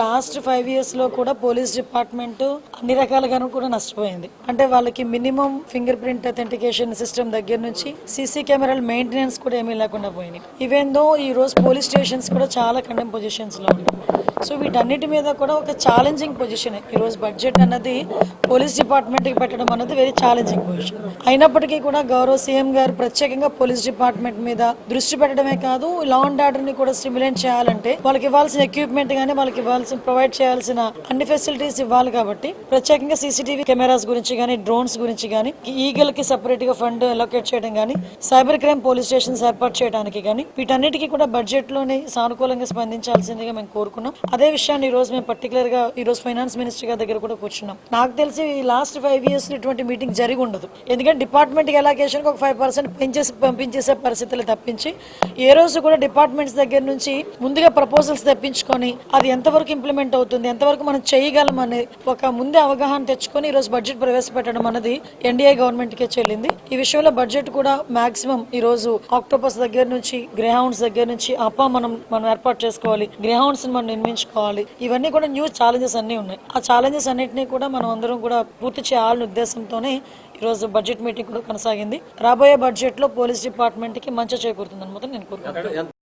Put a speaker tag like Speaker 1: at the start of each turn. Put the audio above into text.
Speaker 1: Last five ఇయర్స్లో కూడా police department అన్ని రకాలుగాను కూడా నష్టపోయింది. అంటే వాళ్ళకి minimum finger print authentication system దగ్గర నుంచి సీసీ కెమెరాల మెయింటెనెన్స్ కూడా ఏమీ లేకుండా పోయినాయి. ఈవెన్ దో ఈ రోజు పోలీస్ స్టేషన్స్ కూడా చాలా కండెమ్ పొజిషన్స్లో ఉన్నాయి సో వీటన్నిటి మీద కూడా ఒక ఛాలెంజింగ్ పొజిషన్ ఈ రోజు బడ్జెట్ అన్నది పోలీస్ డిపార్ట్మెంట్కి పెట్టడం అన్నది వెరీ ఛాలెంజింగ్ పొజిషన్ అయినప్పటికీ కూడా గౌరవ సీఎం గారు ప్రత్యేకంగా పోలీస్ డిపార్ట్మెంట్ మీద దృష్టి పెట్టడమే కాదు లా అండ్ ఆర్డర్ని కూడా స్టిమ్యులేట్ చేయాలంటే వాళ్ళకి ఇవ్వాల్సిన ఎక్విప్మెంట్ కానీ వాళ్ళకి ఇవ్వాల్సిన ప్రొవైడ్ చేయాల్సిన అన్ని ఫెసిలిటీస్ ఇవ్వాలి కాబట్టి ప్రత్యేకంగా సీసీటీవీ కెమెరాస్ గురించి కానీ డ్రోన్స్ గురించి కానీ ఈగల్కి సపరేట్గా ఫండ్ అలొకేట్ చేయడం కానీ సైబర్ క్రైమ్ పోలీస్ స్టేషన్స్ ఏర్పాటు చేయడానికి కానీ వీటన్నిటికీ కూడా బడ్జెట్లోనే సానుకూలంగా స్పందించాల్సిందిగా మేము కోరుకున్నాం. అదే విషయాన్ని ఈ రోజు మేము పర్టికులర్గా ఈరోజు ఫైనాన్స్ మినిస్టర్ గారి దగ్గర కూడా కూర్చున్నాం. నాకు తెలిసి ఈ లాస్ట్ ఫైవ్ ఇయర్స్ ఇటువంటి మీటింగ్ జరిగి ఉండదు. ఎందుకంటే డిపార్ట్మెంట్ ఎలాగేషన్కి ఒక ఫైవ్ పర్సెంట్ పెంచేసి పంపించేసే పరిస్థితులు తప్పించి ఏ రోజు కూడా డిపార్ట్మెంట్స్ దగ్గర నుంచి ముందుగా ప్రపోజల్స్ తెప్పించుకొని అది ఎంతవరకు ఇంప్లిమెంట్ అవుతుంది ఎంతవరకు మనం చేయగలం అనే ఒక ముందే అవగాహన తెచ్చుకొని ఈరోజు బడ్జెట్ ప్రవేశపెట్టడం అన్నది ఎన్డీఏ గవర్నమెంట్కే చెల్లింది. ఈ విషయంలో బడ్జెట్ కూడా మాక్సిమం ఈ రోజు ఆక్టోపస్ దగ్గర నుంచి గ్రేహౌండ్స్ దగ్గర నుంచి అప్ప మనం మనం ఏర్పాటు చేసుకోవాలి. గ్రేహౌండ్స్ మనం నిర్మించుకోవాలి. ఇవన్నీ కూడా న్యూ ఛాలెంజెస్ అన్ని ఉన్నాయి. ఆ ఛాలెంజెస్ అన్నింటినీ కూడా మనం అందరం కూడా పూర్తి చేయాలనే ఉద్దేశంతోనే ఈ రోజు బడ్జెట్ మీటింగ్ కూడా కొనసాగింది. రాబోయే బడ్జెట్లో పోలీస్ డిపార్ట్మెంట్కి మంచి చేకూరుతుంది అనమాట నేను కోరుకుంటున్నాను.